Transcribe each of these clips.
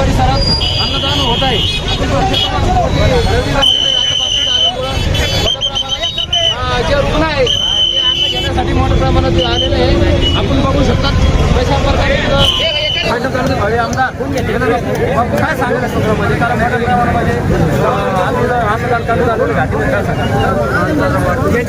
परिसरात अन्नदान होत आहे. जे रुग्ण आहे ते अन्न घेण्यासाठी मोठ्या प्रमाणात आलेले आहे. आपण बघू शकतात पैशाप्रकारे आमदार काय सांगायला सत्रामध्ये कारण मोठ्या प्रमाणामध्ये अन्नदान करण्यात आलेलं घाटी काय सांगा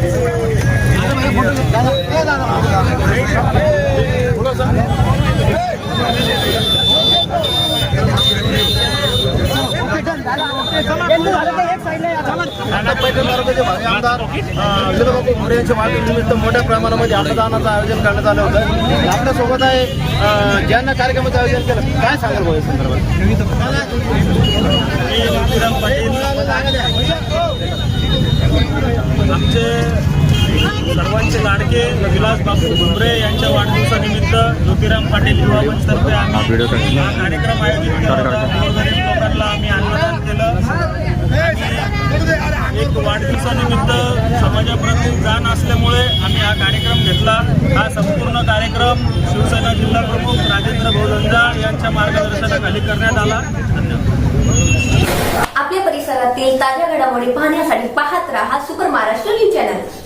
विनोदबापू मोरे यांच्या वाढदिवसानिमित्त मोठ्या प्रमाणामध्ये अन्नदानाचं आयोजन करण्यात आलं होतं आपल्यासोबत आहे ज्यांना कार्यक्रमाचं आयोजन केलं काय सांगाल भाऊ या संदर्भात आमचे सर्वांचे लाडके विलास बापू भुमरे यांच्या वाढदिवसानिमित्त ज्योतिराम पाटील युवा मंचतर्फे आम्ही कार्यक्रम आयोजित केला आम्ही हा कार्यक्रम घेतला. हा संपूर्ण कार्यक्रम शिवसेना जिल्हा प्रमुख राजेंद्र भाऊ यांच्या मार्गदर्शनाखाली करण्यात आला. धन्यवाद. आपल्या परिसरातील ताज्या घडामोडी पाहण्यासाठी पाहत राहा सुपर महाराष्ट्र न्यूज चॅनल.